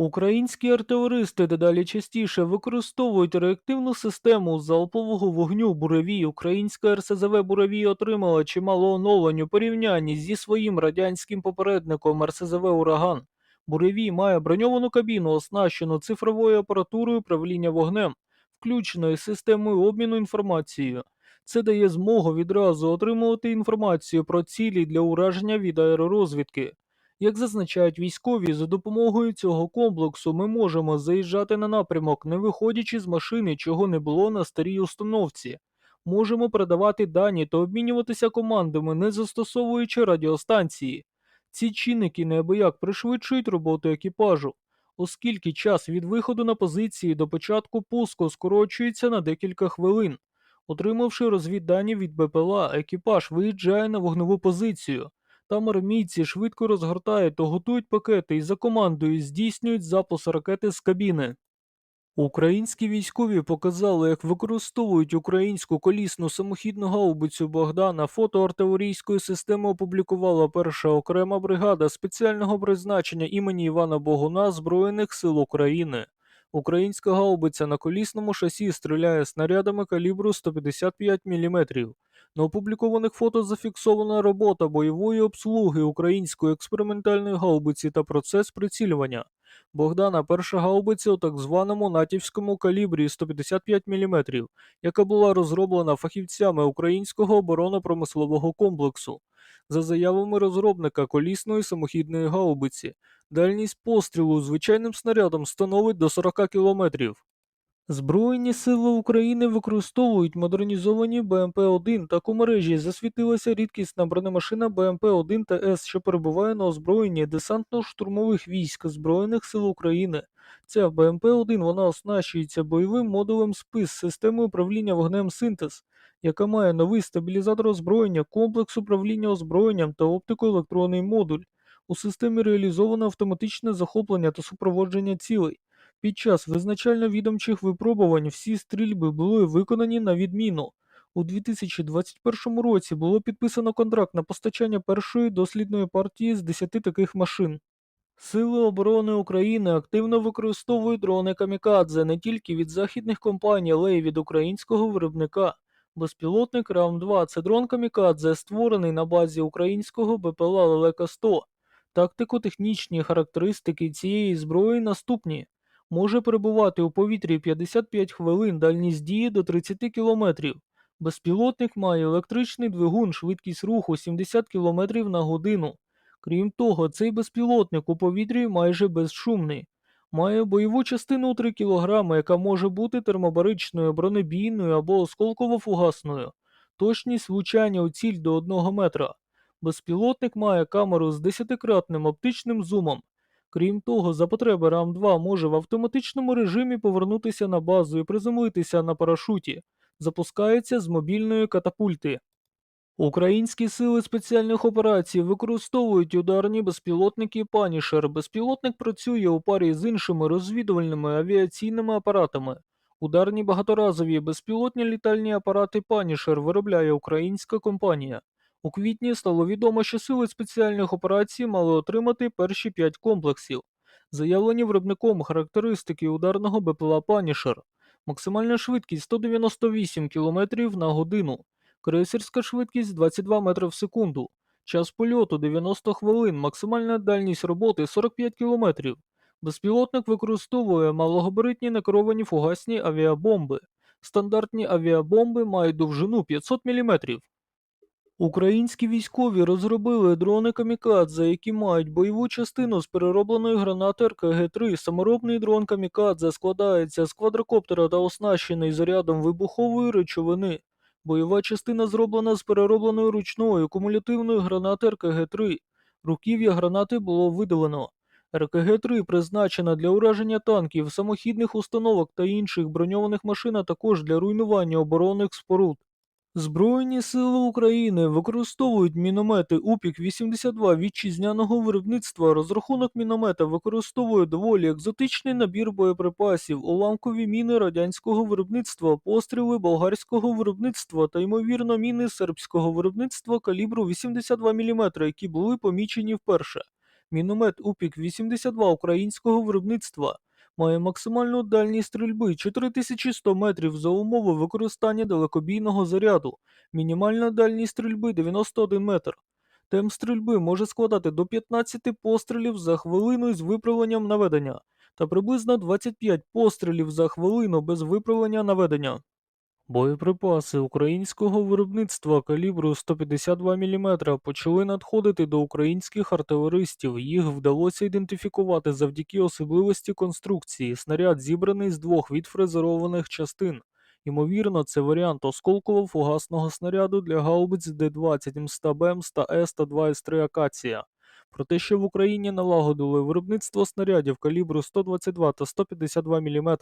Українські артилеристи дедалі частіше використовують реактивну систему залпового вогню «Буревій». Українська РСЗВ «Буревій» отримала чимало оновлень у порівнянні зі своїм радянським попередником РСЗВ «Ураган». «Буревій» має броньовану кабіну, оснащену цифровою апаратурою управління вогнем, включеною системою обміну інформацією. Це дає змогу відразу отримувати інформацію про цілі для ураження від аеророзвідки. Як зазначають військові, за допомогою цього комплексу ми можемо заїжджати на напрямок, не виходячи з машини, чого не було на старій установці. Можемо передавати дані та обмінюватися командами, не застосовуючи радіостанції. Ці чинники неабияк пришвидшують роботу екіпажу, оскільки час від виходу на позиції до початку пуску скорочується на декілька хвилин. Отримавши розвіддані від БПЛА, екіпаж виїжджає на вогневу позицію. Там армійці швидко розгортають та готують пакети і за командою здійснюють запуск ракети з кабіни. Українські військові показали, як використовують українську колісну самохідну гаубицю Богдана. Фото артилерійської системи опублікувала перша окрема бригада спеціального призначення імені Івана Богуна Збройних сил України. Українська гаубиця на колісному шасі стріляє снарядами калібру 155 мм. На опублікованих фото зафіксована робота бойової обслуги української експериментальної гаубиці та процес прицілювання. Богдана перша гаубиця у так званому натівському калібрі 155 мм, яка була розроблена фахівцями українського оборонно-промислового комплексу. За заявами розробника колісної самохідної гаубиці, дальність пострілу звичайним снарядом становить до 40 кілометрів. Збройні сили України використовують модернізовані БМП-1. Так у мережі засвітилася рідкісна бронемашина БМП-1 ТС, що перебуває на озброєнні десантно-штурмових військ Збройних сил України. Ця БМП-1 вона оснащується бойовим модулем СПИС системою управління вогнем Синтез, яка має новий стабілізатор озброєння, комплекс управління озброєнням та оптико-електронний модуль. У системі реалізовано автоматичне захоплення та супроводження цілей. Під час визначально-відомчих випробувань всі стрільби були виконані на відміну. У 2021 році було підписано контракт на постачання першої дослідної партії з 10 таких машин. Сили оборони України активно використовують дрони камікадзе не тільки від західних компаній, але й від українського виробника. Безпілотник РАМ-2 це дрон камікадзе, створений на базі українського БПЛА Лелека 100. Тактико-технічні характеристики цієї зброї наступні може перебувати у повітрі 55 хвилин, дальність дії до 30 км. Безпілотник має електричний двигун, швидкість руху 70 км на годину. Крім того, цей безпілотник у повітрі майже безшумний. Має бойову частину 3 кг, яка може бути термобаричною, бронебійною або осколково-фугасною. Точність влучання у ціль до 1 метра. Безпілотник має камеру з 10-кратним оптичним зумом. Крім того, за потреби РАМ-2 може в автоматичному режимі повернутися на базу і приземлитися на парашуті. Запускається з мобільної катапульти. Українські сили спеціальних операцій використовують ударні безпілотники Панішер. Безпілотник працює у парі з іншими розвідувальними авіаційними апаратами. Ударні багаторазові безпілотні літальні апарати Панішер виробляє українська компанія. У квітні стало відомо, що сили спеціальних операцій мали отримати перші п'ять комплексів. Заявлені виробником характеристики ударного БПЛА Панішер. Максимальна швидкість 198 км на годину, крейсерська швидкість 22 метри в секунду, час польоту 90 хвилин, максимальна дальність роботи 45 км. Безпілотник використовує малогабаритні некеровані фугасні авіабомби. Стандартні авіабомби мають довжину 500 мм. Українські військові розробили дрони камікадзе, які мають бойову частину з переробленої гранати РКГ-3. Саморобний дрон камікадзе складається з квадрокоптера та оснащений зарядом вибухової речовини. Бойова частина зроблена з переробленої ручної кумулятивної гранати РКГ-3. Руків'я гранати було видалено. РКГ-3 призначена для ураження танків, самохідних установок та інших броньованих машин, а також для руйнування оборонних споруд. Збройні сили України використовують міномети УПІК-82 вітчизняного виробництва. Розрахунок міномета використовує доволі екзотичний набір боєприпасів, уламкові міни радянського виробництва, постріли болгарського виробництва та, ймовірно, міни сербського виробництва калібру 82 мм, які були помічені вперше. Міномет УПІК-82 українського виробництва має максимальну дальність стрільби 4100 метрів за умови використання далекобійного заряду, мінімальна дальність стрільби 91 метр. Темп стрільби може складати до 15 пострілів за хвилину з виправленням наведення та приблизно 25 пострілів за хвилину без виправлення наведення. Боєприпаси українського виробництва калібру 152 мм почали надходити до українських артилеристів. Їх вдалося ідентифікувати завдяки особливості конструкції. Снаряд зібраний з двох відфрезерованих частин. Ймовірно, це варіант осколково-фугасного снаряду для гаубиць Д-20 МСТА-Б, МСТА-С та 2С3 Акація. Про те, що в Україні налагодили виробництво снарядів калібру 122 та 152 мм,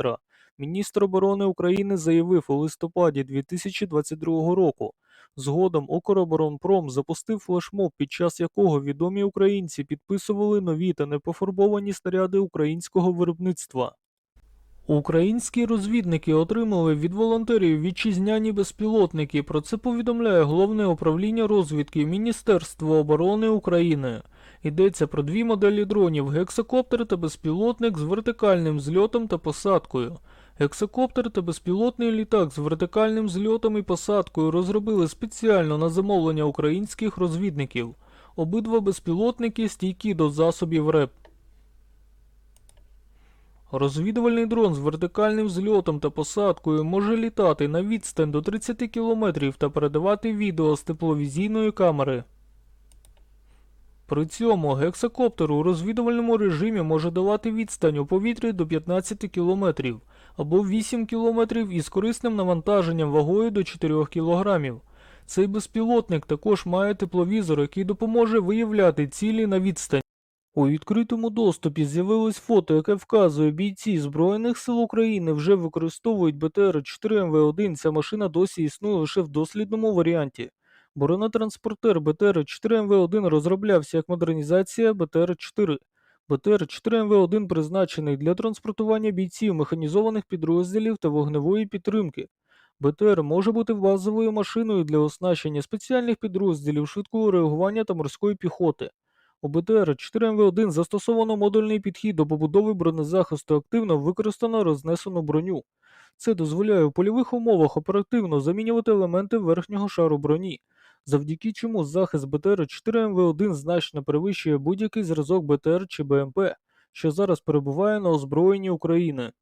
Міністр оборони України заявив у листопаді 2022 року. Згодом Укроборонпром запустив флешмоб, під час якого відомі українці підписували нові та непофарбовані снаряди українського виробництва. Українські розвідники отримали від волонтерів вітчизняні безпілотники. Про це повідомляє головне управління розвідки Міністерства оборони України. Йдеться про дві моделі дронів: гексакоптер та безпілотник з вертикальним зльотом та посадкою. Гексакоптер та безпілотний літак з вертикальним зльотом і посадкою розробили спеціально на замовлення українських розвідників. Обидва безпілотники стійкі до засобів РЕП. Розвідувальний дрон з вертикальним зльотом та посадкою може літати на відстань до 30 км та передавати відео з тепловізійної камери. При цьому гексакоптер у розвідувальному режимі може давати відстань у повітрі до 15 км або 8 км із корисним навантаженням вагою до 4 кг. Цей безпілотник також має тепловізор, який допоможе виявляти цілі на відстань. У відкритому доступі з'явилось фото, яке вказує бійці Збройних сил України вже використовують БТР-4 МВ-1. Ця машина досі існує лише в дослідному варіанті. Бронетранспортер БТР-4 МВ-1 розроблявся як модернізація БТР-4. БТР-4 МВ-1 призначений для транспортування бійців механізованих підрозділів та вогневої підтримки. БТР може бути базовою машиною для оснащення спеціальних підрозділів швидкого реагування та морської піхоти. У БТР-4 МВ-1 застосовано модульний підхід до побудови бронезахисту, активно використано рознесену броню. Це дозволяє у польових умовах оперативно замінювати елементи верхнього шару броні, завдяки чому захист БТР-4 МВ-1 значно перевищує будь-який зразок БТР чи БМП, що зараз перебуває на озброєнні України.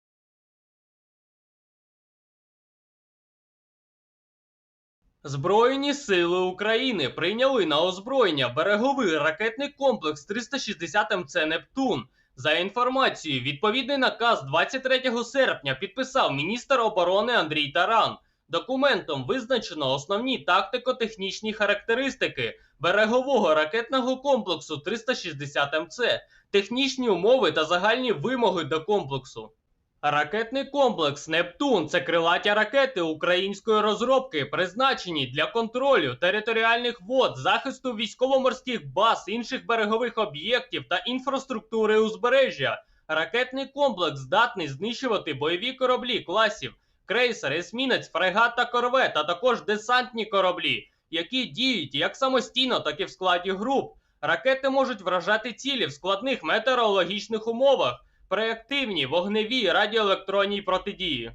Збройні сили України прийняли на озброєння береговий ракетний комплекс 360 МЦ Нептун. За інформацією, відповідний наказ 23 серпня підписав міністр оборони Андрій Таран. Документом визначено основні тактико-технічні характеристики берегового ракетного комплексу 360 МЦ, технічні умови та загальні вимоги до комплексу. Ракетний комплекс Нептун це крилаті ракети української розробки, призначені для контролю територіальних вод, захисту військово-морських баз, інших берегових об'єктів та інфраструктури узбережжя. Ракетний комплекс здатний знищувати бойові кораблі класів, крейсер, есмінець, фрегат та корвет, а також десантні кораблі, які діють як самостійно, так і в складі груп. Ракети можуть вражати цілі в складних метеорологічних умовах при активній вогневій радіоелектронній протидії.